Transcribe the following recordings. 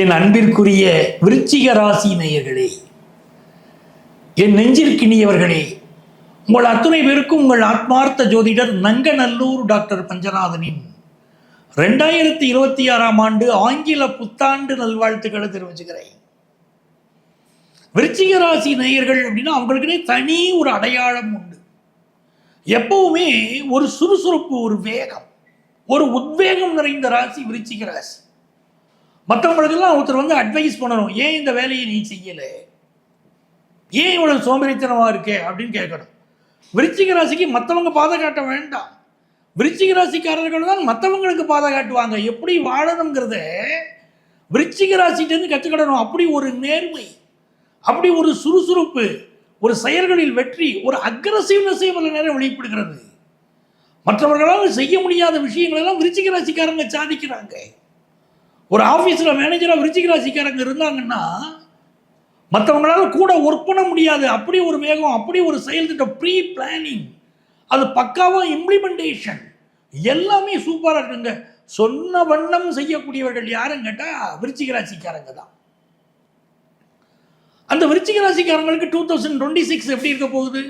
என் அன்பிற்குரிய விருச்சிக ராசி நேயர்களே என் நெஞ்சிற்கினியவர்களே உங்கள் அத்துணை பேருக்கும் உங்கள் ஆத்மார்த்த ஜோதிடர் நங்கநல்லூர் டாக்டர் பஞ்சநாதனின் ரெண்டாயிரத்தி இருபத்தி ஆறாம் ஆண்டு ஆங்கில புத்தாண்டு நல்வாழ்த்துக்களை தெரிவிச்சுக்கிறேன். விருச்சிக ராசி நேயர்கள் அப்படின்னா அவங்களுக்குனே தனி ஒரு அடையாளம் உண்டு. எப்பவுமே ஒரு சுறுசுறுப்பு ஒரு வேகம் ஒரு உத்வேகம் நிறைந்த ராசி விருச்சிக ராசி மற்றவங்களுக்கெல்லாம் ஒருத்தர் வந்து அட்வைஸ் பண்ணணும். ஏன் இந்த வேலையை நீ செய்யலை? ஏன் இவ்வளவு சோம்பேறித்தனமாக இருக்கே? அப்படின்னு கேட்கணும். விருச்சிக ராசிக்கு மற்றவங்க பாதை காட்ட வேண்டாம். விருச்சிக ராசிக்காரர்கள் தான் மற்றவங்களுக்கு பாதை காட்டுவாங்க. எப்படி வாழணுங்கிறத விருச்சிக ராசிட்டேருந்து கற்றுக்கிடணும் அப்படி ஒரு நேர்மை அப்படி ஒரு சுறுசுறுப்பு ஒரு செயல்களில் வெற்றி ஒரு அக்ரஸிவ்னஸை பல நேரம் வெளிப்படுகிறது. மற்றவர்களால் செய்ய முடியாத விஷயங்களெல்லாம் விருச்சிக ராசிக்காரங்க சாதிக்கிறாங்க. ஒரு ஆஃபீஸில் மேனேஜராக விருச்சிக ராசிக்காரங்க இருந்தாங்கன்னா மற்றவங்களால கூட ஒர்க் பண்ண முடியாது. அப்படி ஒரு வேகம் அப்படி ஒரு செயல் திட்டம் ப்ரீ பிளானிங் அது பக்காவாக இம்ப்ளிமெண்டேஷன் எல்லாமே சூப்பராக இருக்குங்க. சொன்ன வண்ணம் செய்யக்கூடியவர்கள் யாருன்னு கேட்டால் விருச்சிக ராசிக்காரங்க தான். அந்த விருச்சிக ராசிக்காரங்களுக்கு டூ தௌசண்ட் டுவெண்ட்டி சிக்ஸ் எப்படி இருக்க போகுது?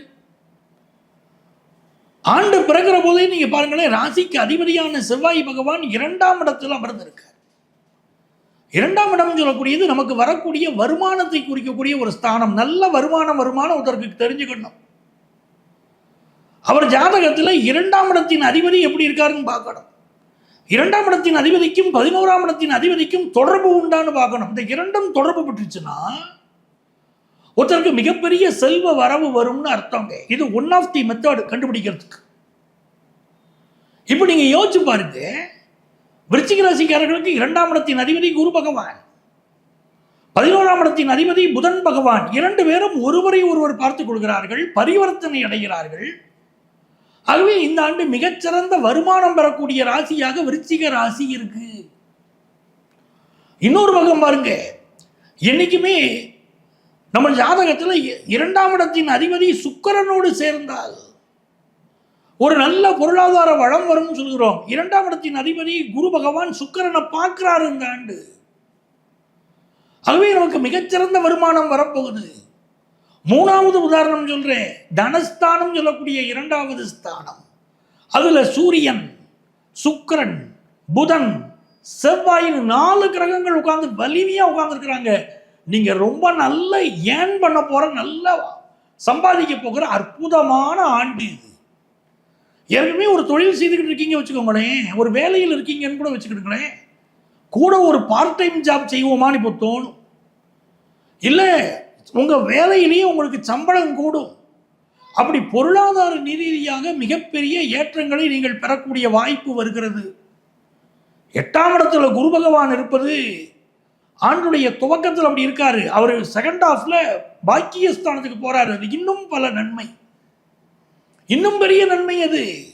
ஆண்டு பிறக்கிற போதே நீங்கள் பாருங்களேன் ராசிக்கு அதிபதியான செவ்வாய் பகவான் இரண்டாம் இடத்தில் அமர்ந்திருக்கார். இரண்டாம் இடம் சொல்லக்கூடியது நமக்கு வரக்கூடிய வருமானத்தை குறிக்கக்கூடிய ஒரு ஸ்தானம். நல்ல வருமானம் வருமானம் ஒருத்தருக்கு தெரிஞ்சுக்கணும். அவர் ஜாதகத்தில் இரண்டாம் இடத்தின் அதிபதி எப்படி இருக்காருன்னு பார்க்கணும். இரண்டாம் இடத்தின் அதிபதிக்கும் பதினோராம் இடத்தின் அதிபதிக்கும் தொடர்பு உண்டான்னு பார்க்கணும். இந்த இரண்டும் தொடர்பு பெற்றுச்சுன்னா ஒருத்தருக்கு மிகப்பெரிய செல்வ வரவு வரும்னு அர்த்தங்க. இது ஒன் ஆஃப் தி மெத்தட் கண்டுபிடிக்கிறதுக்கு. இப்போ நீங்க யோசிச்சு பாருங்க. விருச்சிக ராசிக்காரர்களுக்கு இரண்டாம் இடத்தின் அதிபதி குரு பகவான். பதினோராம் இடத்தின் அதிபதி புதன் பகவான். இரண்டு பேரும் ஒருவரை ஒருவர் பார்த்துக் கொள்கிறார்கள் பரிவர்த்தனை அடைகிறார்கள். ஆகவே இந்த ஆண்டு மிகச்சிறந்த வருமானம் பெறக்கூடிய ராசியாக விருச்சிக ராசி இருக்கு. இன்னொரு பக்கம் பாருங்க என்னைக்குமே நம்ம ஜாதகத்தில் இரண்டாம் இடத்தின் அதிபதி சுக்கரனோடு சேர்ந்தால் ஒரு நல்ல பொருளாதார வளம் வரும்னு சொல்கிறோம் இரண்டாம் இடத்தின் அதிபதி குரு பகவான் சுக்கரனை பார்க்கிறார் இந்த ஆண்டு. ஆகவே நமக்கு மிகச்சிறந்த வருமானம் வரப்போகுது. மூணாவது உதாரணம் சொல்றேன். தனஸ்தானம் சொல்லக்கூடிய இரண்டாவது ஸ்தானம். அதுல சூரியன் சுக்கிரன் புதன் செவ்வாயின் நாலு கிரகங்கள் உட்கார்ந்து வலிமையா உட்கார்ந்துருக்கிறாங்க. நீங்க ரொம்ப நல்ல ஏன் பண்ண போற நல்ல சம்பாதிக்க போகிற அற்புதமான ஆண்டு இது. ஏற்கனவே ஒரு தொழில் செய்துக்கிட்டு இருக்கீங்க வச்சுக்கோங்களேன். ஒரு வேலையில் இருக்கீங்கன்னு கூட வச்சுக்கிட்டுங்களேன் கூட ஒரு பார்ட் டைம் ஜாப் செய்வோமான்னு இப்போ தோணும். இல்லை உங்கள் வேலையிலேயே உங்களுக்கு சம்பளம் கூடும். அப்படி பொருளாதார ரீதியாக மிகப்பெரிய ஏற்றங்களை நீங்கள் பெறக்கூடிய வாய்ப்பு வருகிறது. எட்டாம் இடத்துல குரு பகவான் இருப்பது ஆண்டுடைய துவக்கத்தில் அப்படி இருக்காரு. அவர் செகண்ட் ஹாஃப்ல பாக்கியஸ்தானத்துக்கு போறாரு. அது இன்னும் பல நன்மை. இன்னும் பெரிய நன்மை அது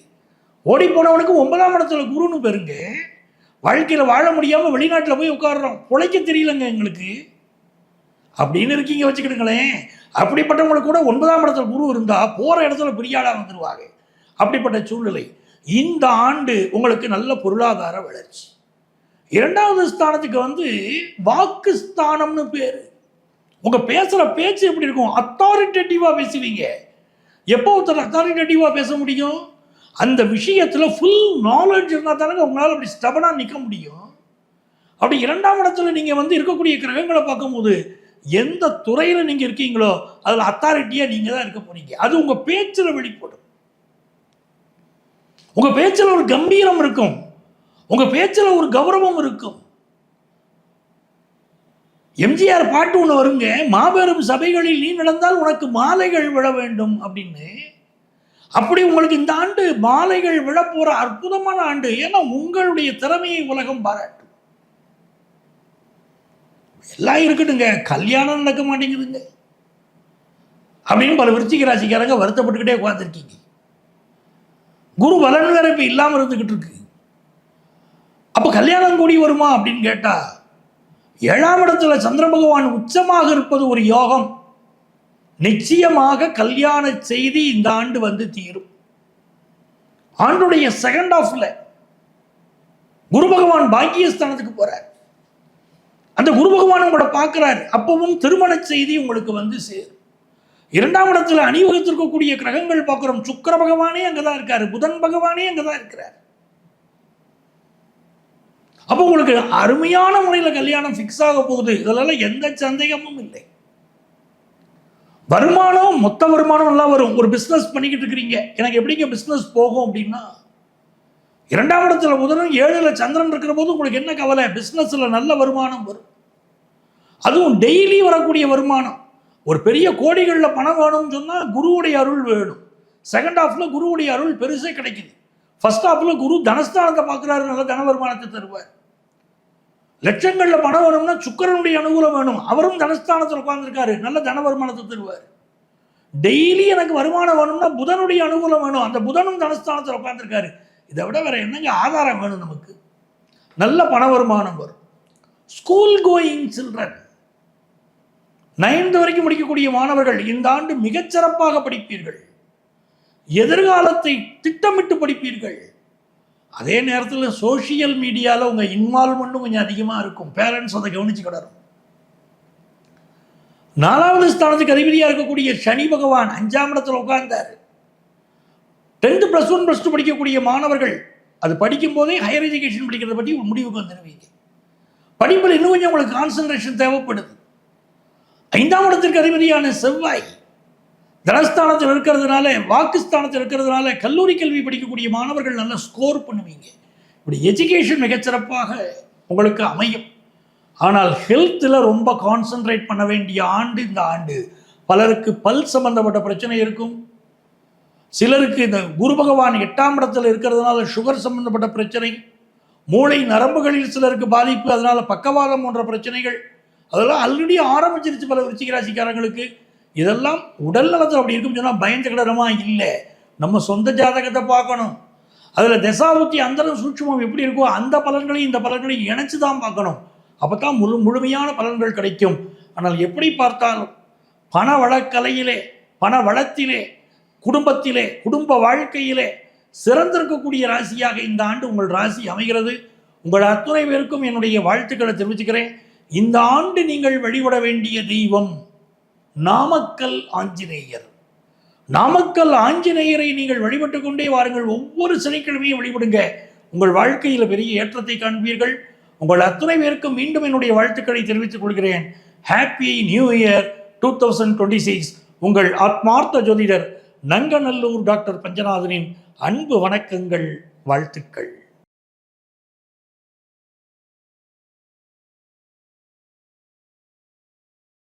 ஓடி போனவனுக்கு ஒன்பதாம் இடத்துல குருன்னு பெருங்க. வாழ்க்கையில் வாழ முடியாமல் வெளிநாட்டில் போய் உட்காடுறோம் பிழைக்க தெரியலங்க எங்களுக்கு. அப்படின்னு இருக்கீங்க வச்சுக்கிடுங்களேன். அப்படிப்பட்டவங்களுக்கு கூட ஒன்பதாம் இடத்துல குரு இருந்தால் போகிற இடத்துல பெரியாளாக வந்துடுவாங்க அப்படிப்பட்ட சூழ்நிலை. இந்த ஆண்டு உங்களுக்கு நல்ல பொருளாதார வளர்ச்சி. இரண்டாவது ஸ்தானத்துக்கு வந்து வாக்கு ஸ்தானம்னு பேர். உங்கள் பேசுகிற பேச்சு எப்படி இருக்கும்? அத்தாரிட்டேட்டிவாக பேசுவீங்க. எப்போ ஒருத்தர் அத்தாரிட்டேட்டிவாக பேச முடியும்? அந்த விஷயத்தில் ஃபுல் நாலேஜ் இருந்தால் தானங்க உங்களால் அப்படி ஸ்டபனாக நிற்க முடியும். அப்படி இரண்டாம் இடத்துல நீங்கள் வந்து இருக்கக்கூடிய கிரகங்களை பார்க்கும்போது எந்த துறையில் நீங்கள் இருக்கீங்களோ அதில் அத்தாரிட்டியாக நீங்கள் தான் இருக்க போகிறீங்க அது உங்கள் பேச்சில் வெளிப்படும். உங்கள் பேச்சில் ஒரு கம்பீரம் இருக்கும். உங்கள் பேச்சில் ஒரு கௌரவம் இருக்கும். எம்ஜிஆர் பாட்டு ஒன்று வருங்க மாபெரும் சபைகளில் நீ நடந்தால் உனக்கு மாலைகள் விழ வேண்டும் அப்படின்னு. அப்படி உங்களுக்கு இந்த ஆண்டு மாலைகள் விழப்போற அற்புதமான ஆண்டு. ஏன்னா உங்களுடைய திறமையை உலகம் பாராட்டும். எல்லாம் இருக்கட்டுங்க கல்யாணம் நடக்க மாட்டேங்குதுங்க. அப்படின்னு பல விருச்சிக ராசிக்காரங்க வருத்தப்பட்டுக்கிட்டே உட்காந்துருக்கீங்க குரு பலன் வேற இப்போ இல்லாமல் இருந்துக்கிட்டு இருக்கு. அப்போ கல்யாணம் கூடி வருமா அப்படின்னு கேட்டால் ஏழாம் இடத்துல சந்திர பகவான் உச்சமாக இருப்பது ஒரு யோகம். நிச்சயமாக கல்யாண செய்தி இந்த ஆண்டு வந்து தீரும். ஆண்டுடைய செகண்ட் ஆஃப்ல குரு பகவான் பாக்கியஸ்தானத்துக்கு போறார். அந்த குரு பகவான் உங்களை பார்க்கிறார். அப்பவும் திருமண செய்தி உங்களுக்கு வந்து சேரும். இரண்டாம் இடத்துல அணிவகுத்திருக்கக்கூடிய கிரகங்கள் பார்க்கிறோம். சுக்கர பகவானே அங்கதான் இருக்காரு. புதன் பகவானே அங்கதான் இருக்கிறார். அப்போ உங்களுக்கு அருமையான முறையில் கல்யாணம் ஃபிக்ஸ் ஆக போகுது. இதெல்லாம் எந்த சந்தேகமும் இல்லை. வருமானம் மொத்த வருமானம் எல்லாம் வரும். ஒரு பிஸ்னஸ் பண்ணிக்கிட்டு இருக்கிறீங்க. எனக்கு எப்படிங்க பிஸ்னஸ் போகும் அப்படின்னா இரண்டாம் இடத்துல புதனும் ஏழில் சந்திரன் இருக்கிற போது உங்களுக்கு என்ன கவலை? பிஸ்னஸில் நல்ல வருமானம் வரும். அதுவும் டெய்லி வரக்கூடிய வருமானம். ஒரு பெரிய கோடிகளில் பணம் வேணும்னு சொன்னால் குருவுடைய அருள் வேணும். செகண்ட் ஹாஃபில் குருவுடைய அருள் பெருசே கிடைக்குது. ஃபர்ஸ்ட் ஹாஃப்ல குரு தனஸ்தானத்தை பார்க்குறாரு நல்ல தன வருமானத்தை தருவார். லட்சங்களில் பணம் வேணும்னா சுக்கரனுடைய அனுகூலம் வேணும். அவரும் தனஸ்தானத்தில் உட்காந்துருக்காரு நல்ல தன வருமானத்தை தருவார். டெய்லி எனக்கு வருமானம் வேணும்னா புதனுடைய அனுகூலம் வேணும். அந்த புதனும் தனஸ்தானத்தில் உட்காந்துருக்காரு இதை விட வேற என்னங்க ஆதாரம் வேணும் நமக்கு? நல்ல பண வருமானம் வரும். ஸ்கூல் கோயிங் சில்ட்ரன் நைன்த் வரைக்கும் முடிக்கக்கூடிய மாணவர்கள் இந்த ஆண்டு மிகச்சிறப்பாக படிப்பீர்கள். எதிர்காலத்தை திட்டமிட்டு படிப்பீர்கள். அதே நேரத்தில் சோஷியல் மீடியாவில் உங்கள் இன்வால்மெண்ட்டும் கொஞ்சம் அதிகமாக இருக்கும். பேரண்ட்ஸ் அதை கவனிச்சுக்கிடணும் நாலாவது ஸ்தானத்துக்கு அதிபதியாக இருக்கக்கூடிய சனி பகவான் அஞ்சாம் இடத்துல உட்கார்ந்தார். Tenth plus one plus two படிக்கக்கூடிய மாணவர்கள் அது படிக்கும் போதே ஹையர் எஜுகேஷன் படிக்கிறத பற்றி ஒரு முடிவுக்கு வந்துடுவீங்க படிப்பில் இன்னும் கொஞ்சம் உங்களுக்கு கான்சன்ட்ரேஷன் தேவைப்படுது. ஐந்தாம் இடத்திற்கு அதிபதியான செவ்வாய் தனஸ்தானத்தில் இருக்கிறதுனால வாக்குஸ்தானத்தில் இருக்கிறதுனால கல்லூரி கல்வி படிக்கக்கூடிய மாணவர்கள் நல்லா ஸ்கோர் பண்ணுவீங்க. இப்படி எஜுகேஷன் மிகச்சிறப்பாக உங்களுக்கு அமையும். ஆனால் ஹெல்த்தில் ரொம்ப கான்சென்ட்ரேட் பண்ண வேண்டிய ஆண்டு இந்த ஆண்டு. பலருக்கு பல் சம்பந்தப்பட்ட பிரச்சனை இருக்கும். சிலருக்கு இந்த குரு பகவான் எட்டாம் இடத்துல இருக்கிறதுனால சுகர் சம்பந்தப்பட்ட பிரச்சனை. மூளை நரம்புகளில் சிலருக்கு பாதிப்பு அதனால் பக்கவாதம் போன்ற பிரச்சனைகள். அதெல்லாம் ஆல்ரெடி ஆரம்பிச்சிருச்சு பல விருச்சிக ராசிக்காரங்களுக்கு. இதெல்லாம் உடல் நலத்தில் அப்படி இருக்கும் சொன்னால் பயந்துக்கிடமா இல்லை. நம்ம சொந்த ஜாதகத்தை பார்க்கணும். அதில் தசாபுத்தி அந்தரம் சூட்சமம் எப்படி இருக்கோ அந்த பலன்களையும் இந்த பலன்களையும் இணைச்சு தான் பார்க்கணும். அப்போ தான் முழு முழுமையான பலன்கள் கிடைக்கும். ஆனால் எப்படி பார்த்தாலும் பண வளக்கலையிலே பண வளத்திலே குடும்பத்திலே குடும்ப வாழ்க்கையிலே சிறந்திருக்கக்கூடிய ராசியாக இந்த ஆண்டு உங்கள் ராசி அமைகிறது. உங்கள் அத்துணை பேருக்கும் என்னுடைய வாழ்த்துக்களை தெரிவிச்சுக்கிறேன். இந்த ஆண்டு நீங்கள் வழிபட வேண்டிய தெய்வம் நாமக்கல் ஆஞ்சநேயர். நாமக்கல் ஆஞ்சநேயரை நீங்கள் வழிபட்டு கொண்டே வாருங்கள். ஒவ்வொரு சனிக்கிழமையும் வழிபடுங்க. உங்கள் வாழ்க்கையில் பெரிய ஏற்றத்தை காண்பீர்கள். உங்கள் அத்துணை பேருக்கும் மீண்டும் என்னுடைய வாழ்த்துக்களை தெரிவித்துக் கொள்கிறேன். Happy new year two thousand twenty six உங்கள் ஆத்மார்த்த ஜோதிடர் நங்கநல்லூர் டாக்டர் பஞ்சநாதனின் அன்பு வணக்கங்கள் வாழ்த்துக்கள்.